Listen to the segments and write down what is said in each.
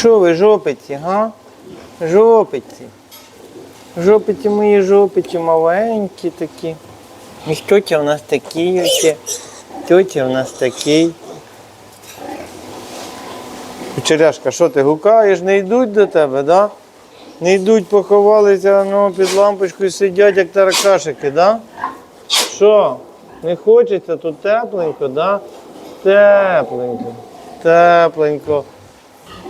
Що ви, жопиці, га? Жопиці. Жопиці мої жопиці маленькі такі. І тьотя у нас такі ось. Тьотя у нас такий. Черяшка, що ти гукаєш? Не йдуть до тебе, да? Не йдуть, поховалися ну, під лампочкою сидять, як таракашики, да? Що? Не хочеться тут тепленько, да? Тепленько. Тепленько.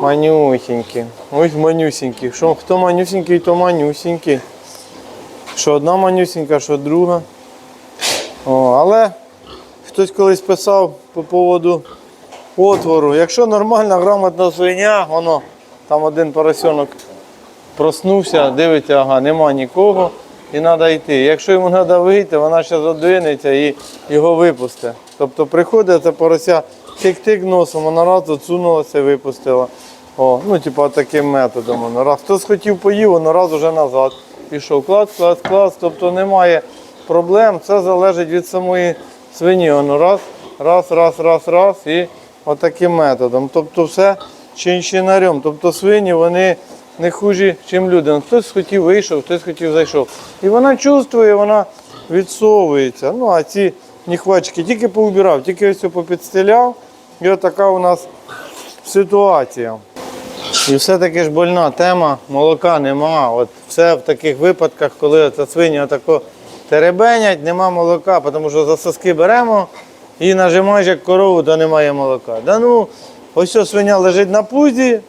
Манюсінькі. Ось манюсінькі. Що, хто манюсінький, то манюсінький. Що одна манюсінька, що друга. О, але хтось колись писав по поводу отвору. Якщо нормальна, грамотна свиня, воно там один поросенок проснувся, дивиться, ага, нема нікого і треба йти. Якщо йому треба вийти, вона ще задвинеться і його випусте. Тобто приходить це порося, тик-тик носом, вона раз отсунулася і випустила. О, ну, типу, таким методом. Воно. Раз хтось хотів поїв, воно раз уже назад. Пішов клас, клас, клас. Тобто немає проблем. Це залежить від самої свині. Воно раз, раз, раз, раз, раз і отаким методом. Тобто все чинчинарем. Тобто свині вони не хужі, ніж люди. Хтось хотів вийшов, хтось хотів зайшов. І вона чувствує, вона відсовується. Ну, а ці ніхвачки тільки поубирав, тільки ось попідстеляв. І отака у нас ситуація. І все-таки ж больна тема, молока нема. От все в таких випадках, коли ця свиня отако теребенять, нема молока, тому що за соски беремо і нажимаєш як корову, то немає молока. Да ну, ось що свиня лежить на пузі,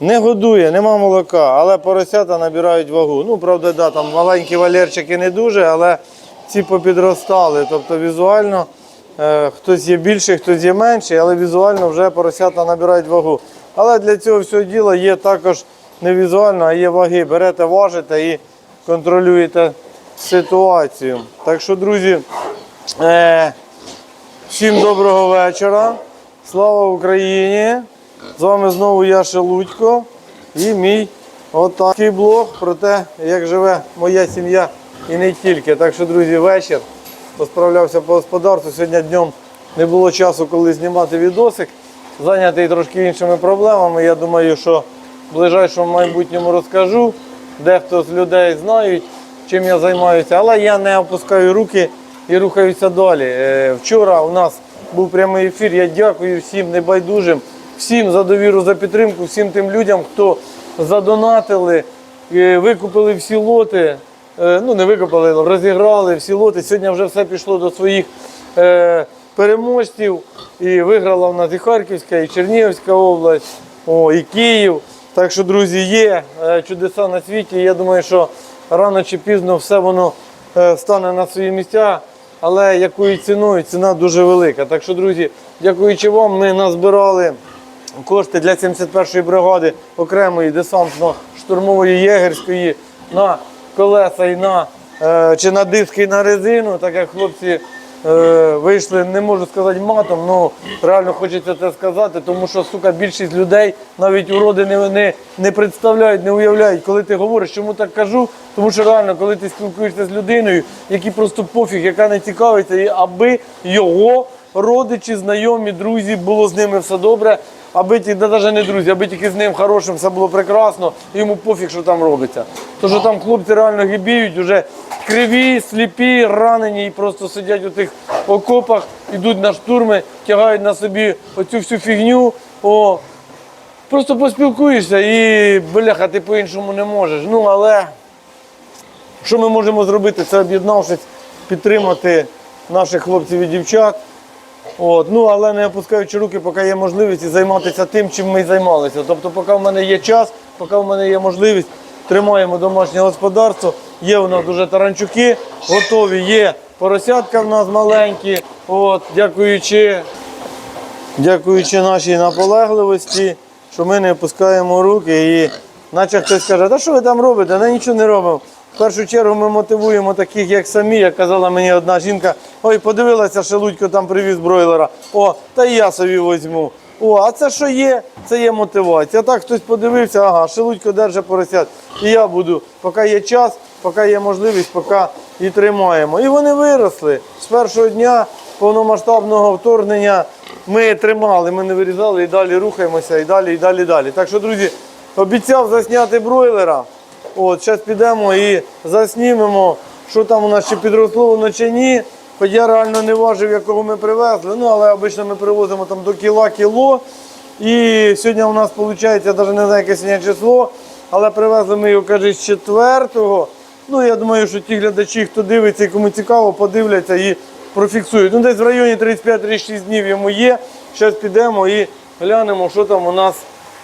не годує, нема молока, але поросята набирають вагу. Ну, правда, да, там маленькі валерчики не дуже, але ці попідростали. Тобто візуально хтось є більший, хтось є менший, але візуально вже поросята набирають вагу. Але для цього всього діла є також не візуально, а є ваги. Берете, важите і контролюєте ситуацію. Так що, друзі, е, всім доброго вечора. Слава Україні! З вами знову я Шелудько і мій отакий блог про те, як живе моя сім'я і не тільки. Так що, друзі, вечір. Посправлявся по господарству. Сьогодні днем не було часу, коли знімати відосик. Зайнятий трошки іншими проблемами. Я думаю, що в ближайшому майбутньому розкажу. Дехто з людей знають, чим я займаюся, але я не опускаю руки і рухаюся далі. Е, Вчора у нас був прямий ефір. Я дякую всім небайдужим, всім за довіру, за підтримку, всім тим людям, хто задонатили, е, викупили всі лоти. Е, Ну, не викупили, розіграли всі лоти. Сьогодні вже все пішло до своїх е, переможців. І виграла в нас і Харківська, і Чернігівська область, о, і Київ. Так що, друзі, є е, чудеса на світі. Я думаю, що рано чи пізно все воно стане на свої місця. Але якою ціною? Ціна дуже велика. Так що, друзі, дякуючи вам, ми назбирали кошти для 71-ї бригади окремої десантно-штурмової єгерської на колеса і на е, чи на диски і на резину, так як хлопці е, вийшли, не можу сказати матом, але реально хочеться це сказати, тому що сука більшість людей навіть уроди не, не, не представляють, не уявляють, коли ти говориш, чому так кажу, тому що реально, коли ти спілкуєшся з людиною, який просто пофіг, яка не цікавиться, і аби його родичі, знайомі, друзі, було з ними все добре. Аби ті, да, навіть не друзі, аби тільки з ним хорошим все було прекрасно, йому пофіг, що там робиться. То, що там хлопці реально гибіють, вже криві, сліпі, ранені і просто сидять у тих окопах, йдуть на штурми, тягають на собі оцю всю фігню. О, просто поспілкуєшся і бляха, ти по-іншому не можеш. Ну, але що ми можемо зробити? Це об'єднавшись, підтримати наших хлопців і дівчат. От, ну, але не опускаючи руки, поки є можливість займатися тим, чим ми займалися. Тобто, поки в мене є час, поки в мене є можливість, тримаємо домашнє господарство. Є у нас дуже таранчуки, готові, є поросятка в нас маленькі. От, дякуючи, дякуючи нашій наполегливості, що ми не опускаємо руки. І наче хтось каже, та що ви там робите? Та нічого не робимо. В першу чергу ми мотивуємо таких, як самі, як казала мені одна жінка, ой, подивилася, Шелудько там привіз бройлера. О, та і я собі візьму. О, а це що є? Це є мотивація. Так хтось подивився, ага, Шелудько держить поросят. І я буду, поки є час, поки є можливість, поки і тримаємо. І вони виросли з першого дня повномасштабного вторгнення ми тримали, ми не вирізали і далі рухаємося, і далі, і далі, і далі. Так що, друзі, обіцяв засняти бройлера. От, зараз підемо і заснімемо, що там у нас чи підросло воно чи ні. Хоч я реально не важив, якого ми привезли. Ну, але обично ми привозимо там до кіла кіло. І сьогодні у нас виходить, я навіть не знаю, яке сьогодні число, але привезли ми його, каже, з четвертого. Ну, я думаю, що ті глядачі, хто дивиться і кому цікаво, подивляться і профіксують. Ну, десь в районі 35-36 днів йому є. Зараз підемо і глянемо, що там у нас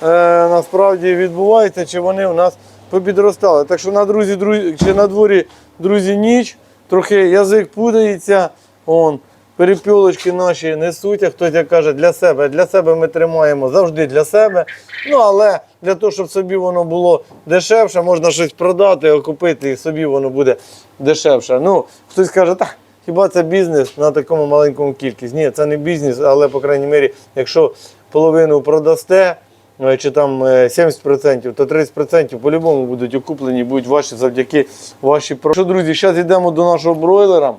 е, насправді відбувається, чи вони у нас попідростали. Так що на друзі, друзі, чи на дворі друзі ніч, трохи язик пудається. Он, перепілочки наші несуть, а хтось як каже, для себе. Для себе ми тримаємо завжди для себе. Ну, але для того, щоб собі воно було дешевше, можна щось продати, окупити, і собі воно буде дешевше. Ну, хтось каже, так. Хіба це бізнес на такому маленькому кількість? Ні, це не бізнес, але, по крайній мірі, якщо половину продасте, чи там е, 70%, то 30% по-любому будуть окуплені, будуть ваші завдяки вашій. Що, друзі, зараз йдемо до нашого бройлера,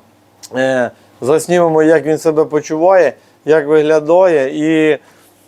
е, заснімемо, як він себе почуває, як виглядає, і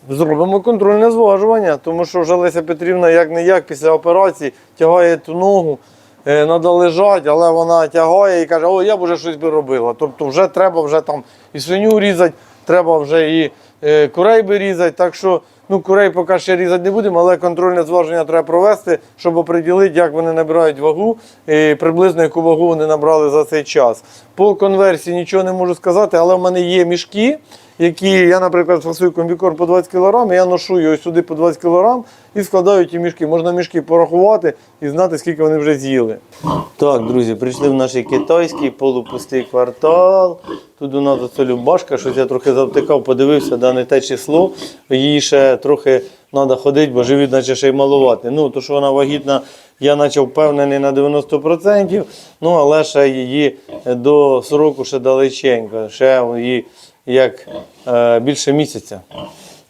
зробимо контрольне зважування, тому що вже Леся Петрівна як не як після операції тягає ту ногу. Надо лежати, але вона тягає і каже, о, я б вже щось би робила. Тобто вже треба вже там і свиню різати, треба вже і е, курей би різати. Так що ну, курей поки ще різати не будемо, але контрольне зваження треба провести, щоб оприділити, як вони набирають вагу і приблизно яку вагу вони набрали за цей час. По конверсії нічого не можу сказати, але в мене є мішки, які я, наприклад, фасую комбікорм по 20 кг, я ношу його сюди по 20 кг і складаю ті мішки. Можна мішки порахувати і знати, скільки вони вже з'їли. Так, друзі, прийшли в наш китайський полупустий квартал. Тут у нас оце Любашка, щось я трохи завтикав, подивився, да, не те число. Їй ще трохи треба ходити, бо живіт наче ще й малувати. Ну, то, що вона вагітна, я наче впевнений на 90%, ну, але ще її до сроку ще далеченько. Ще її як е, більше місяця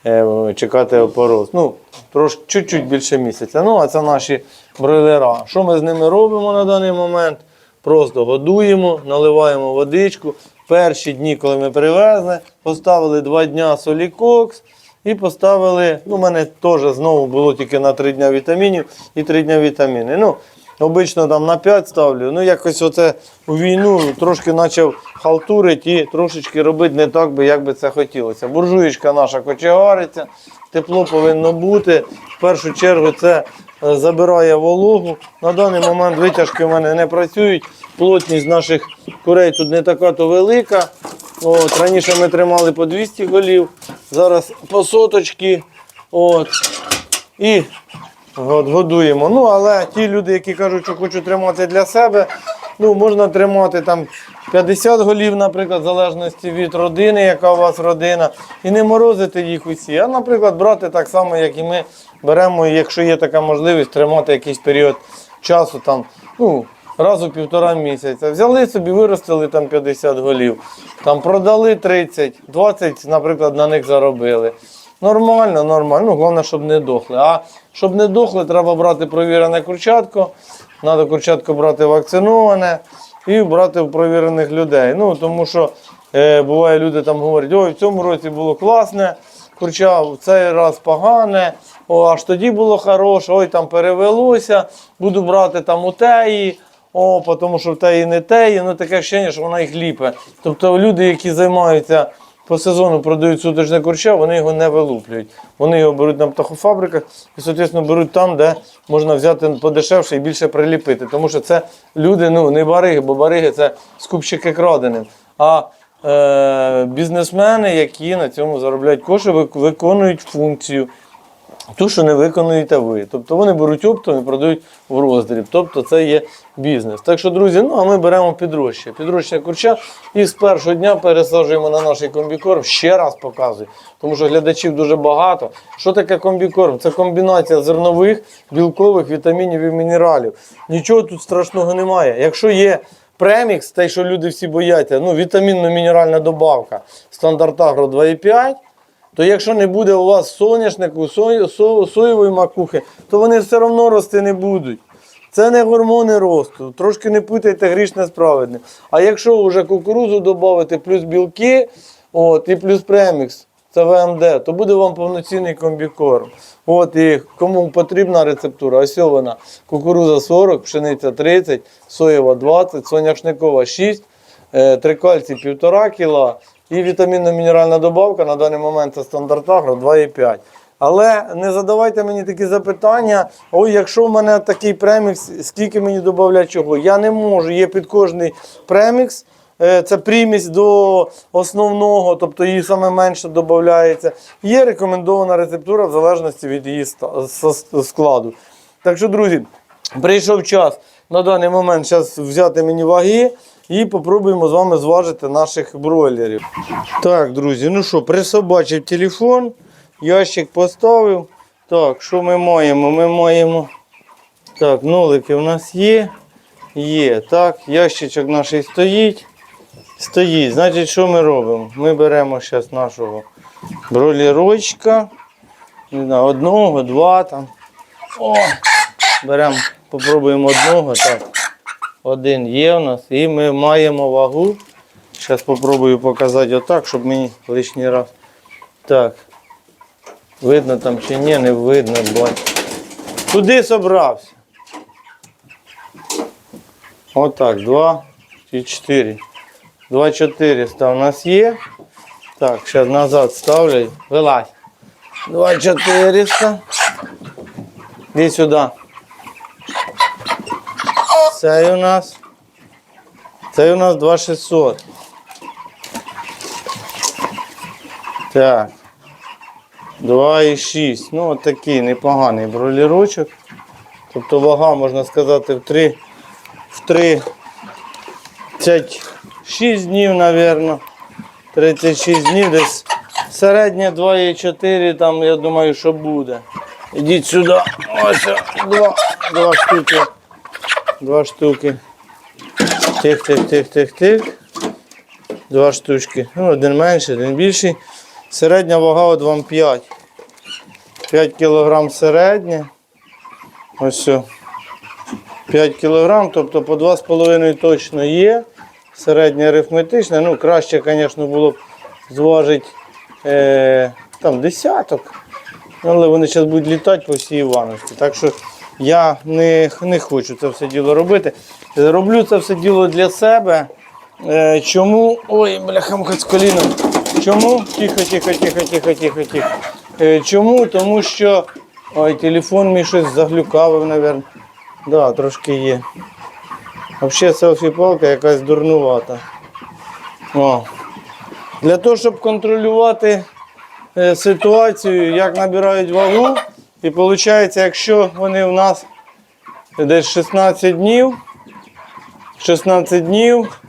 е, чекати опороз. Ну, трошки чуть-чуть більше місяця. Ну, а це наші бройлера. Що ми з ними робимо на даний момент? Просто годуємо, наливаємо водичку. Перші дні, коли ми привезли, поставили два дня солікокс і поставили. Ну, у мене теж знову було тільки на три дня вітамінів і три дня вітаміни. Ну, Обично там на 5 ставлю. Ну, якось оце у війну трошки почав халтурити і трошечки робити не так, би, як би це хотілося. Буржуєчка наша кочегариться, тепло повинно бути. В першу чергу це е, забирає вологу. На даний момент витяжки в мене не працюють. Плотність наших курей тут не така то велика. От, раніше ми тримали по 200 голів, зараз по соточки. От. І Годуємо. Ну, але ті люди, які кажуть, що хочуть тримати для себе, ну, можна тримати там 50 голів, наприклад, в залежності від родини, яка у вас родина, і не морозити їх усі. А, наприклад, брати так само, як і ми беремо, якщо є така можливість, тримати якийсь період часу, там, ну, раз у півтора місяця. Взяли собі, виростили там 50 голів, там продали 30, 20, наприклад, на них заробили. Нормально, нормально. Ну, головне, щоб не дохли. А щоб не дохли, треба брати провірене курчатко. Треба курчатко брати вакциноване і брати в провірених людей. Ну, тому що е, буває, люди там говорять, ой, в цьому році було класне, курча в цей раз погане, о, аж тоді було хороше, ой, там перевелося, буду брати там у теї. О, тому що в теї не теї, ну таке ощущення, що вона їх ліпе. Тобто люди, які займаються по сезону продають суточне курча, вони його не вилуплюють. Вони його беруть на птахофабриках і, соответственно, беруть там, де можна взяти подешевше і більше приліпити. Тому що це люди, ну не бариги, бо бариги це скупщики краденим. А е, бізнесмени, які на цьому заробляють кошти, виконують функцію. Ту, що не виконуєте ви. Тобто вони беруть оптом і продають в роздріб. Тобто це є бізнес. Так що, друзі, ну а ми беремо підрощення. Підрощення курча і з першого дня пересаджуємо на наш комбікорм. Ще раз показую, тому що глядачів дуже багато. Що таке комбікорм? Це комбінація зернових, білкових, вітамінів і мінералів. Нічого тут страшного немає. Якщо є премікс, те, що люди всі бояться, ну, вітамінно-мінеральна добавка, стандарт Агро 2,5 то якщо не буде у вас соняшнику, сої, со, соєвої макухи, то вони все одно рости не будуть. Це не гормони росту. Трошки не путайте грішне з праведним. А якщо вже кукурузу додати, плюс білки, от, і плюс премікс, це ВМД, то буде вам повноцінний комбікорм. От і кому потрібна рецептура, ось вона. Кукуруза 40, пшениця 30, соєва 20, соняшникова 6, е, трикальцій 1,5 кг і вітамінно-мінеральна добавка на даний момент це стандарт агро 2,5. Але не задавайте мені такі запитання. Ой, якщо в мене такий премікс, скільки мені додати чого? Я не можу. Є під кожний премікс. е, Це примість до основного, тобто її саме менше додається. Є рекомендована рецептура в залежності від її складу. Так що, друзі, прийшов час на даний момент зараз взяти мені ваги і попробуємо з вами зважити наших бройлерів. Так, друзі, ну що, присобачив телефон, ящик поставив. Так, що ми маємо? Ми маємо. Так, нолики у нас є. Є. Так, ящичок наш стоїть. Стоїть. Значить, що ми робимо? Ми беремо зараз нашого бролірочка. Не знаю, одного, два там. О! Беремо, попробуємо одного. Так. Один є у нас. І ми маємо вагу. Зараз спробую показати отак, щоб мені лишній раз. Так. Видно там чи ні, не видно, бач. Куди собрався? Отак, два і чотири. Два чотириста у нас є. Так, зараз назад ставлю. Вилазь. Два чотириста. Іди сюди. Цей у нас. Цей у нас 2600. Так. 2,6. Ну, от такий непоганий бролірочок. Тобто вага, можна сказати, в 3, в 3, 36 днів, мабуть. 36 днів десь. Середнє 2,4, там, я думаю, що буде. Ідіть сюди. Ось два, два штуки. Два штуки. Тих, тих, тих, тих, тих. Два штучки. Ну, один менший, один більший. Середня вага от вам 5. 5 кг середня. Ось. все. 5 кг, тобто по 2,5 точно є. Середнє арифметичне. Ну, краще, звісно, було б зважити е, там десяток. Але вони зараз будуть літати по всій Івановській. Так що я не, не хочу це все діло робити. Роблю це все діло для себе. Е, чому? Ой, бляха, хоч з коліном. Чому? Тихо, тихо, тихо, тихо, тихо, тихо. Е, чому? Тому що ой, телефон мій щось заглюкавив, мабуть. Да, трошки є. Взагалі селфі-палка якась дурнувата. О. Для того, щоб контролювати е, ситуацію, як набирають вагу. І виходить, якщо вони у нас десь 16 днів, 16 днів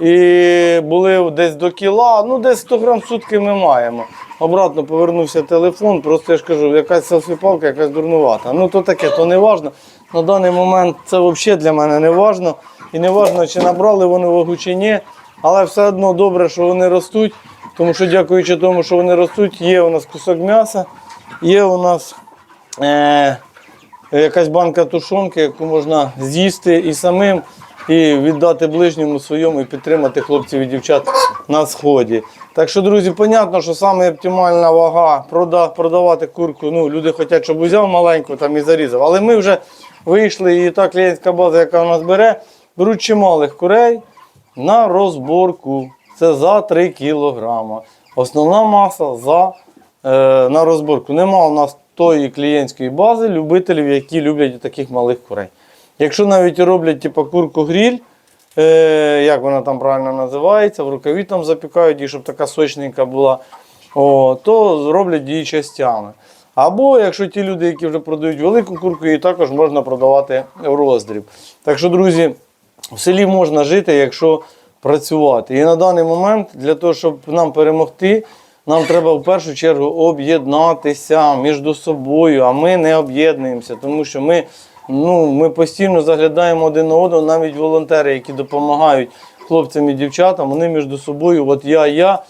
і були десь до кіла, ну десь 100 грам сутки ми маємо. Обратно повернувся телефон, просто я ж кажу, якась селфі-палка, якась дурнувата. Ну то таке, то не важно. На даний момент це взагалі для мене не важно. І не важно, чи набрали вони вагу чи ні. Але все одно добре, що вони ростуть, тому що дякуючи тому, що вони ростуть, є у нас кусок м'яса, є у нас е, якась банка тушонки, яку можна з'їсти і самим, і віддати ближньому своєму, і підтримати хлопців і дівчат на сході. Так що, друзі, понятно, що саме оптимальна вага продавати курку. Ну, люди хочуть, щоб взяв маленьку там і зарізав. Але ми вже вийшли, і та клієнтська база, яка у нас бере, беруть чималих курей на розборку. Це за 3 кілограма. Основна маса за, е, на розборку. Нема у нас тої клієнтської бази любителів, які люблять таких малих курей. Якщо навіть роблять типу, курку гріль, е, як вона там правильно називається, в рукаві там запікають її, щоб така сочненька була, о, то роблять її частями. Або якщо ті люди, які вже продають велику курку, її також можна продавати в роздріб. Так що, друзі, в селі можна жити, якщо працювати. І на даний момент для того, щоб нам перемогти, нам треба в першу чергу об'єднатися між собою, а ми не об'єднуємося, тому що ми, ну, ми постійно заглядаємо один на одного, навіть волонтери, які допомагають хлопцям і дівчатам, вони між собою, от я, я.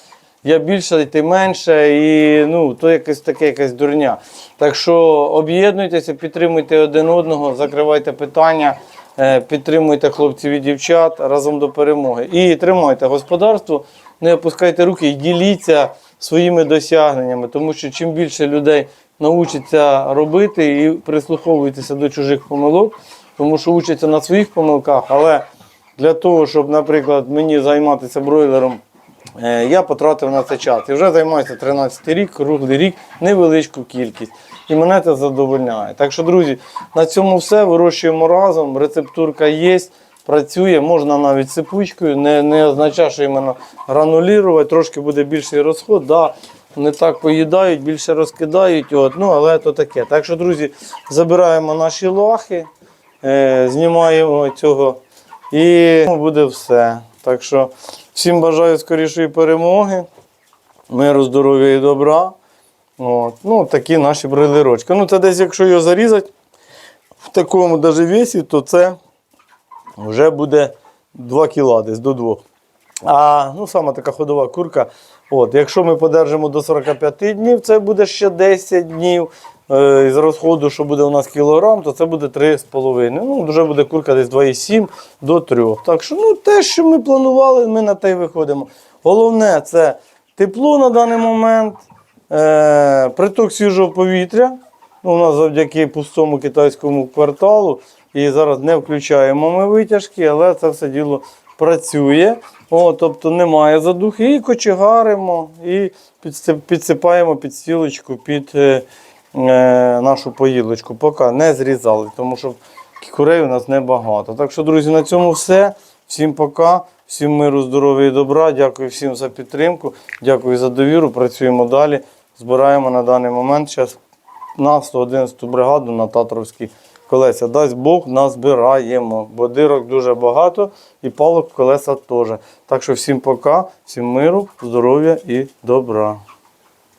Я більше, ти менше, і ну, то якась таке якась дурня. Так що об'єднуйтеся, підтримуйте один одного, закривайте питання, е, підтримуйте хлопців і дівчат разом до перемоги. І тримайте господарство, не опускайте руки і діліться своїми досягненнями, тому що чим більше людей навчиться робити і прислуховуйтеся до чужих помилок, тому що учаться на своїх помилках, але для того, щоб, наприклад, мені займатися бройлером, е, я потратив на це час. І вже займаюся 13 рік, круглий рік, невеличку кількість. І мене це задовольняє. Так що, друзі, на цьому все. Вирощуємо разом. Рецептурка є, працює, можна навіть сипучкою. Не, не означає, що іменно гранулірувати, трошки буде більший розход. Да, не так поїдають, більше розкидають. От, ну, але то таке. Так що, друзі, забираємо наші лахи, е, знімаємо цього і буде все. Так що всім бажаю скорішої перемоги, миру, здоров'я і добра. От. Ну, такі наші брилирочки. Ну, це десь, якщо його зарізати в такому даже весі, то це вже буде 2 кіла десь до 2. А ну, саме така ходова курка. От, якщо ми подержимо до 45 днів, це буде ще 10 днів. Е, з розходу, що буде у нас кілограм, то це буде 3,5. Ну, вже буде курка десь 2,7 до 3. Так що ну, те, що ми планували, ми на те й виходимо. Головне це тепло на даний момент, е, приток свіжого повітря. Ну, у нас завдяки пустому китайському кварталу. І зараз не включаємо ми витяжки, але це все діло працює. О, тобто немає задухи. І кочегаримо, і підсипаємо під стілочку під е, е, нашу поїлочку. Поки не зрізали, тому що курей у нас небагато. Так що, друзі, на цьому все. Всім пока, всім миру, здоров'я і добра. Дякую всім за підтримку. Дякую за довіру. Працюємо далі. Збираємо на даний момент зараз на 111 бригаду на Татровській колеса. Дасть Бог, назбираємо, бо дирок дуже багато і палок колеса теж. Так що всім пока, всім миру, здоров'я і добра.